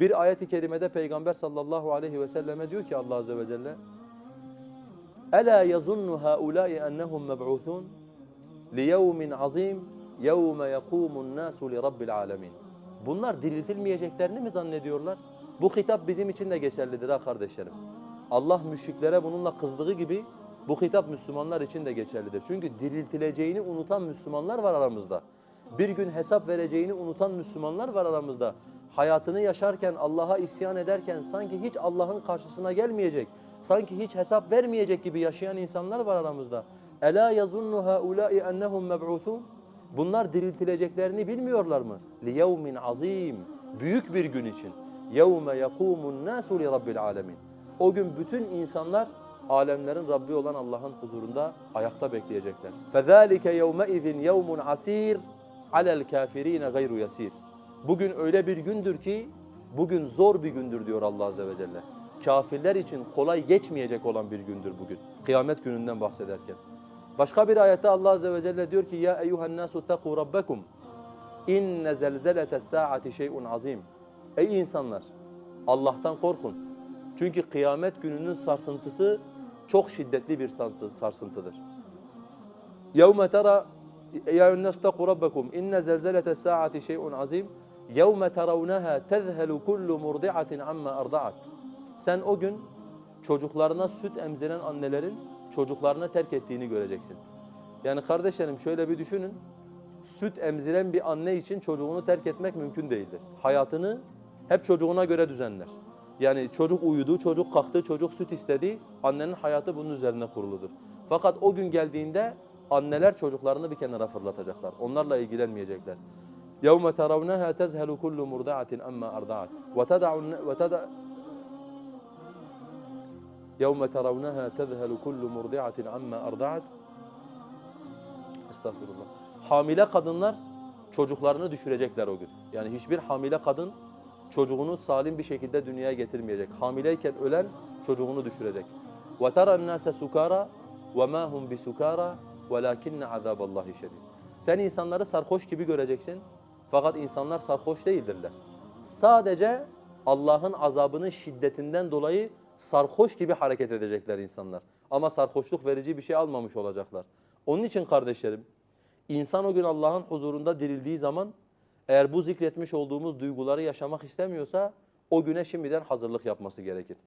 Bir ayet-i kerimede Peygamber sallallahu aleyhi ve selleme diyor ki Allah azze ve celle Ela yazunnu haula'i ennehum meb'uthun li yevmin azim yevme yekumun nasu li. Bunlar diriltilmeyeceklerini mi zannediyorlar? Bu hitap bizim için de geçerlidir ha kardeşlerim. Allah müşriklere bununla kızdığı gibi bu hitap Müslümanlar için de geçerlidir. Çünkü diriltileceğini unutan Müslümanlar var aramızda. Bir gün hesap vereceğini unutan Müslümanlar var aramızda. Hayatını yaşarken, Allah'a isyan ederken sanki hiç Allah'ın karşısına gelmeyecek, sanki hiç hesap vermeyecek gibi yaşayan insanlar var aramızda. Ela yazunnu haula'i ennehum meb'uthun? Bunlar diriltileceklerini bilmiyorlar mı? Li yevmin azim. Büyük bir gün için. Yevme yekumun nasu li rabbil alemin. O gün bütün insanlar alemlerin Rabbi olan Allah'ın huzurunda ayakta bekleyecekler. فَذَٰلِكَ يَوْمَئِذٍ يَوْمٌ عَس۪يرٌ عَلَى الْكَافِر۪ينَ غَيْرُ يَس۪يرٌ Bugün öyle bir gündür ki, bugün zor bir gündür diyor Allah Azze ve Celle. Kafirler için kolay geçmeyecek olan bir gündür bugün. Kıyamet gününden bahsederken. Başka bir ayette Allah Azze ve Celle diyor ki, Ya eyyuhen nasu takû rabbekum inne zelzeletes saati şey'un azim. Ey insanlar! Allah'tan korkun. Çünkü kıyamet gününün sarsıntısı çok şiddetli bir sarsı- sarsıntıdır. يَوْمَ تَرَى يَا النَّاسُ اتَّقُوا رَبَّكُمْ إِنَّ زَلْزَلَةَ السَّاعَةِ شَيْءٌ عَظِيمٌ يَوْمَ تَرَوْنَهَا تَذْهَلُ كُلُّ مُرْضِعَةٍ عَمَّا أَرْضَعَتْ Sen o gün çocuklarına süt emziren annelerin çocuklarını terk ettiğini göreceksin. Yani kardeşlerim şöyle bir düşünün. Süt emziren bir anne için çocuğunu terk etmek mümkün değildir. Hayatını hep çocuğuna göre düzenler. Yani çocuk uyudu, çocuk kalktı, çocuk süt istedi. Annenin hayatı bunun üzerine kuruludur. Fakat o gün geldiğinde anneler çocuklarını bir kenara fırlatacaklar. Onlarla ilgilenmeyecekler. يَوْمَ تَرَوْنَهَا تَزْهَلُ كُلُّ مُرْضَعَةٍ أَمَّا أَرْضَعَتْ وَتَدَعُ وَتَدَعُ يَوْمَ تَرَوْنَهَا تَذْهَلُ كُلُّ مُرْضِعَةٍ عَمَّا أَرْضَعَتْ Estağfurullah. Hamile kadınlar çocuklarını düşürecekler o gün. Yani hiçbir hamile kadın çocuğunu salim bir şekilde dünyaya getirmeyecek. Hamileyken ölen çocuğunu düşürecek. وَتَرَى النَّاسَ سُكَارَى وَمَا هُمْ بِسُكَارَى وَلَكِنَّ عَذَابَ اللّٰهِ شَدِيدٌ Sen insanları sarhoş gibi göreceksin. Fakat insanlar sarhoş değildirler. Sadece Allah'ın azabının şiddetinden dolayı sarhoş gibi hareket edecekler insanlar. Ama sarhoşluk verici bir şey almamış olacaklar. Onun için kardeşlerim, insan o gün Allah'ın huzurunda dirildiği zaman eğer bu zikretmiş olduğumuz duyguları yaşamak istemiyorsa o güne şimdiden hazırlık yapması gerekir.